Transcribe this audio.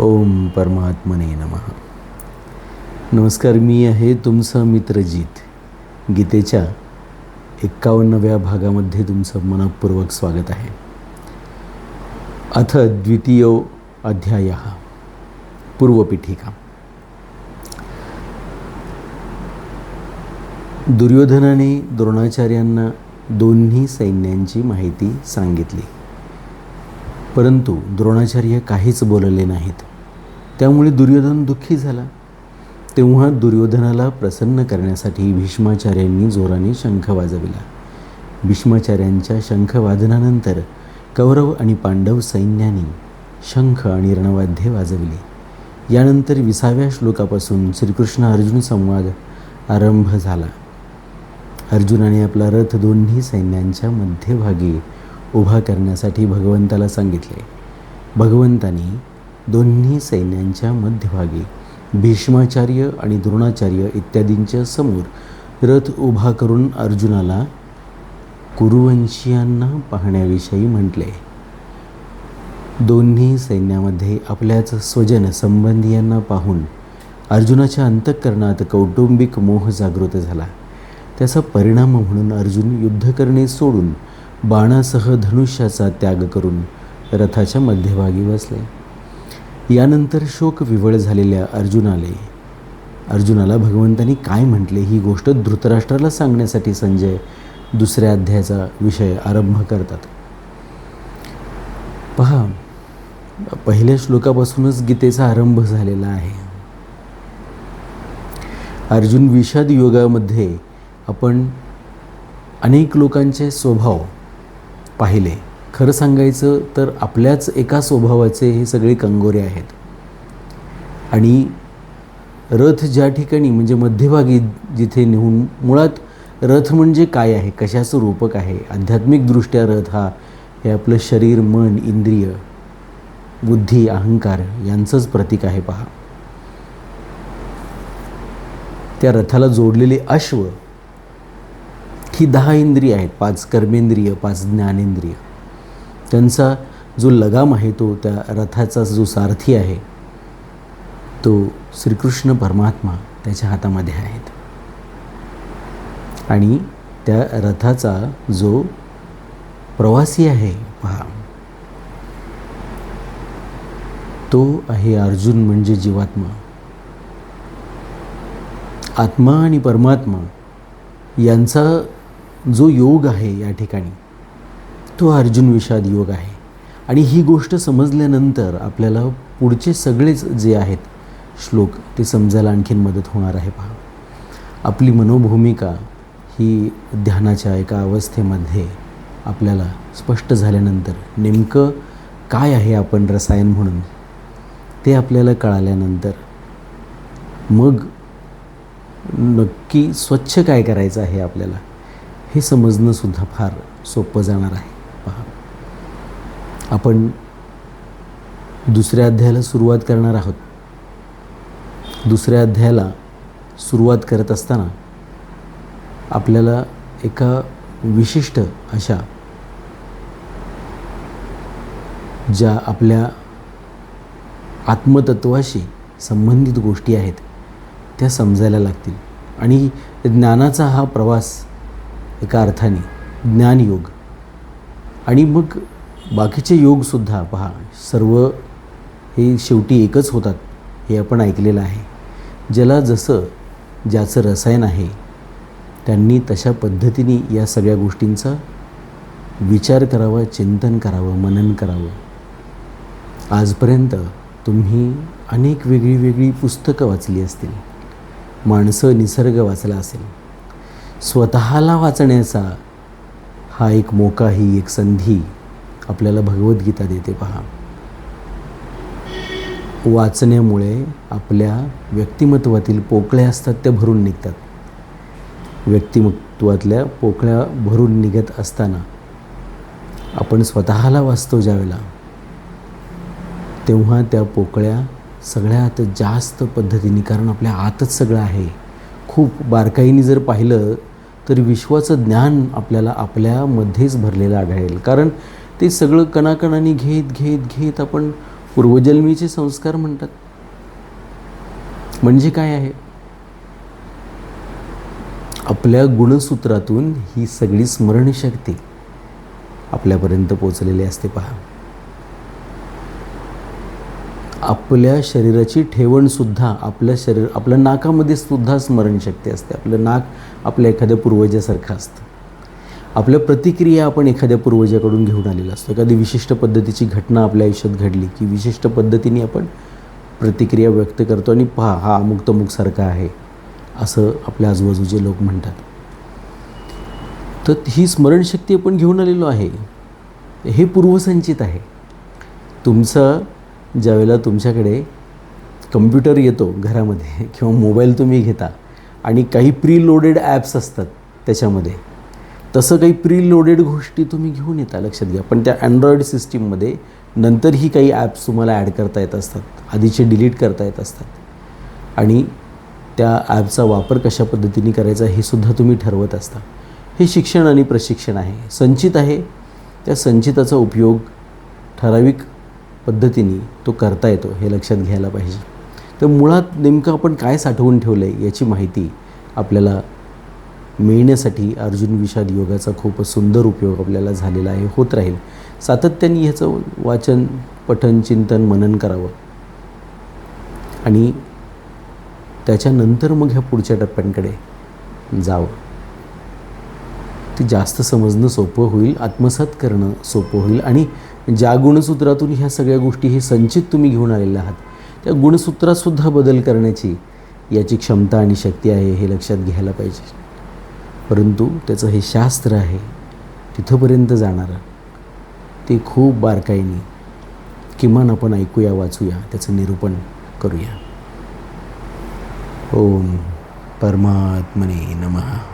ओम परमात्मने नमः. नमस्कार मी आहे तुमचा मित्रजीत गीतेच्या एक्कावन्नव्या भागामध्ये तुमचं मनपूर्वक स्वागत आहे. अथ द्वितीय अध्याय पूर्वपीठिका. दुर्योधनाने द्रोणाचार्यांना दोन्ही सैन्यांची माहिती सांगितली. परंतु द्रोणाचार्य काहीच बोलले नाहीत. त्यामुळे दुर्योधन दुःखी झाला. तेव्हा दुर्योधनाला प्रसन्न करण्यासाठी भीष्माचार्यांनी जोराने शंख वाजविला. भीष्माचार्यांच्या शंखवादनानंतर कौरव आणि पांडव सैन्याने शंख आणि रणवाद्ये वाजविले. यानंतर विसाव्या श्लोकापासून श्रीकृष्ण अर्जुन संवाद आरंभ झाला. अर्जुनाने आपला रथ दोन्ही सैन्यांच्या मध्यभागी उभा करण्यासाठी भगवंताला सांगितले. भगवंतानी दोन्ही सैन्यांच्या मध्यभागी भीष्माचार्य आणि द्रोणाचार्य इत्यादींच्या समोर रथ उभा करून अर्जुनाला कुरुवंशीयांना पाहण्याविषयी म्हटले. दोन्ही सैन्यामध्ये आपल्याच स्वजन संबंधियांना पाहून अर्जुनाच्या अंतःकरणात कौटुंबिक मोह जागृत झाला. त्याचा परिणाम म्हणून अर्जुन युद्ध करणे सोडून बाणासह धनुष्याचा त्याग करून रथाच्या मध्यभागी बसले. यानंतर शोक विवळ झालेल्या अर्जुनाले अर्जुनाला भगवंतांनी काय म्हटले ही गोष्ट धृतराष्ट्राला सांगण्यासाठी संजय दुसऱ्या अध्यायाचा विषय आरंभ करतात. पहा पहिल्या श्लोकापासूनच गीतेचा आरंभ झालेला आहे. अर्जुन विषाद योगामध्ये आपण अनेक लोकांचे स्वभाव पाहिले. खरं सांगायचं तर आपल्याच एका स्वभावाचे हे सगळे कंगोरे आहेत. आणि रथ ज्या ठिकाणी म्हणजे मध्यभागी जिथे नेऊन मुळात रथ म्हणजे काय आहे? कशाचं रूपक आहे? आध्यात्मिकदृष्ट्या रथ हा हे आपलं शरीर मन इंद्रिय बुद्धी अहंकार यांचंच प्रतीक आहे पहा. त्या रथाला जोडलेले अश्व ही दहा इंद्रिय आहेत पाच कर्मेंद्रिय पाच ज्ञानेंद्रिय. त्यांचा जो लगाम आहे तो त्या रथाचा जो सारथी आहे तो श्रीकृष्ण परमात्मा त्याच्या हातामध्ये आहेत. आणि त्या रथाचा जो प्रवासी आहे पहा. तो आहे अर्जुन म्हणजे जीवात्मा. आत्मा आणि परमात्मा यांचा जो योग आहे या ठिकाणी तो अर्जुन विषाद योग आहे. आणि ही गोष्ट समजल्यानंतर आपल्याला पुढचे सगळेच जे आहेत श्लोक ते समजायला आणखीन मदत होणार आहे पहा. आपली मनोभूमिका ही ध्यानाच्या एका अवस्थेमध्ये आपल्याला स्पष्ट झाल्यानंतर नेमकं काय आहे आपण रसायन म्हणून ते आपल्याला कळाल्यानंतर मग नक्की स्वच्छ काय करायचं आहे आपल्याला? हे समजणंसुद्धा फार सोपं जाणार आहे. पहा. आपण दुसऱ्या अध्यायाला सुरुवात करणार आहोत. दुसऱ्या अध्यायाला सुरुवात करत असताना आपल्याला एका विशिष्ट अशा ज्या आपल्या आत्मतत्वाशी संबंधित गोष्टी आहेत त्या समजायला लागतील. आणि ज्ञानाचा हा प्रवास एका अर्थाने ज्ञानयोग. आणि मग बाकीचे योगसुद्धा पहा सर्व हे शेवटी एकच होतात हे आपण ऐकलेलं आहे. ज्याला जसं ज्याचं रसायन आहे त्यांनी तशा पद्धतीने या सगळ्या गोष्टींचा विचार करावा चिंतन करावं मनन करावं. आजपर्यंत तुम्ही अनेक वेगळी वेगळी पुस्तकं वाचली असतील. माणसं निसर्ग वाचला असेल. स्वतःला वाचण्याचा हा एक मोका ही एक संधी आपल्याला भगवद्गीता देते पहा. वाचण्यामुळे आपल्या व्यक्तिमत्वातील पोकळ्या असतात त्या भरून निघतात. व्यक्तिमत्वातल्या पोकळ्या भरून निघत असताना आपण स्वतःला वाचतो ज्यावेळेला तेव्हा त्या पोकळ्या सगळ्यात जास्त पद्धतीने कारण आपल्या आतच सगळं आहे. खूप बारकाईने जर पाहिलं तर विश्वाचं ज्ञान आपल्याला आपल्यामध्येच भरलेलं आढळेल. कारण ते सगळं कणाकणाने घेत घेत घेत आपण पूर्वजन्मीचे संस्कार म्हणतात. म्हणजे काय आहे? आपल्या गुणसूत्रातून ही सगळी स्मरणशक्ती आपल्यापर्यंत पोचलेली असते पहा. आपल्या शरीराची ठेवणसुद्धा आपल्या शरीर आपल्या नाकामध्ये सुद्धा स्मरणशक्ती असते. आपलं नाक आपल्या एखाद्या पूर्वजासारखं असतं. आपल्या प्रतिक्रिया आपण एखाद्या पूर्वजाकडून घेऊन आलेला असतो. एखादी विशिष्ट पद्धतीची घटना आपल्या आयुष्यात घडली की विशिष्ट पद्धतीने आपण प्रतिक्रिया व्यक्त करतो आणि पहा हा अमुक तमुकसारखा आहे असं आपल्या आजूबाजूचे लोक म्हणतात. तर ही स्मरणशक्ती आपण घेऊन आलेलो आहे. हे पूर्वसंचित आहे. तुमचं ज्यावेळेला तुमच्याकडे कम्प्युटर येतो घरामध्ये किंवा मोबाईल तुम्ही घेता आणि काही प्री लोडेड ॲप्स असतात त्याच्यामध्ये तसं काही प्री लोडेड गोष्टी तुम्ही घेऊन येता लक्षात घ्या. पण त्या अँड्रॉईड सिस्टीममध्ये नंतरही काही ॲप्स तुम्हाला ॲड करता येत असतात आधीचे डिलीट करता येत असतात. आणि त्या ॲपचा वापर कशा पद्धतीने करायचा हे सुद्धा तुम्ही ठरवत असता. हे शिक्षण आणि प्रशिक्षण आहे. संचित आहे. त्या संचिताचा उपयोग ठराविक पद्धतीने तो करता येतो हे लक्षात घ्यायला पाहिजे. तर मुळात नेमकं आपण काय साठवून ठेवलं आहे याची माहिती आपल्याला मिळण्यासाठी अर्जुन विषाद योगाचा खूप सुंदर उपयोग आपल्याला झालेला आहे होत राहील. सातत्याने ह्याचं वाचन पठन चिंतन मनन करावं. आणि त्याच्यानंतर मग ह्या पुढच्या टप्प्यांकडे जावं. ते जास्त समजणं सोपं होईल आत्मसात करणं सोपं होईल आणि ज्या गुणसूत्रातून ह्या सगळ्या गोष्टी हे संचित तुम्ही घेऊन आलेले आहात त्या गुणसूत्रातसुद्धा बदल करण्याची याची क्षमता आणि शक्ती आहे हे लक्षात घ्यायला पाहिजे. परंतु त्याचं हे शास्त्र आहे तिथंपर्यंत जाणारं ते खूप बारकाईने किमान आपण ऐकूया वाचूया त्याचं निरूपण करूया. ओम परमात्मने नमः.